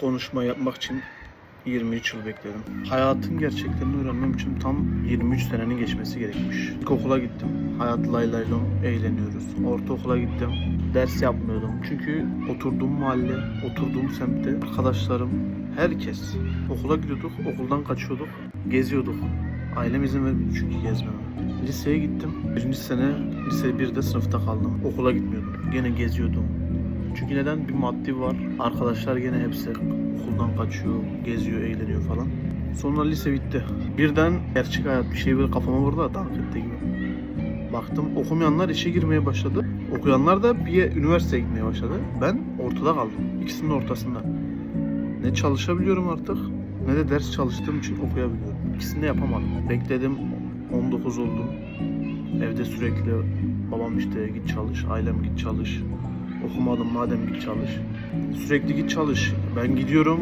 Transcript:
konuşma yapmak için 23 yıl bekledim. Hayatın gerçeklerini öğrenmem için tam 23 senenin geçmesi gerekmiş. İlkokula gittim. Hayat lay lay eğleniyoruz. Ortaokula gittim. Ders yapmıyordum. Çünkü oturduğum mahalle, oturduğum semtte arkadaşlarım, herkes okula gidiyorduk, okuldan kaçıyorduk, geziyorduk. Ailem izin vermiyordu çünkü gezmeme. Liseye gittim. Birinci sene lise 1'de sınıfta kaldım. Okula gitmiyordum. Gene geziyordum. Çünkü neden? Bir maddi var. Arkadaşlar gene hepsi okuldan kaçıyor, geziyor, eğleniyor falan. Sonra lise bitti. Birden gerçek hayat bir şey böyle kafama vurdu da dank gibi. Baktım okumayanlar işe girmeye başladı. Okuyanlar da bir üniversiteye gitmeye başladı. Ben ortada kaldım. İkisinin ortasında. Ne çalışabiliyorum artık ne de ders çalıştığım için okuyabiliyorum. İkisini de yapamadım. Bekledim 19 oldum. Evde sürekli babam işte git çalış, ailem git çalış. Okumadım madem git çalış. Sürekli git çalış. Ben gidiyorum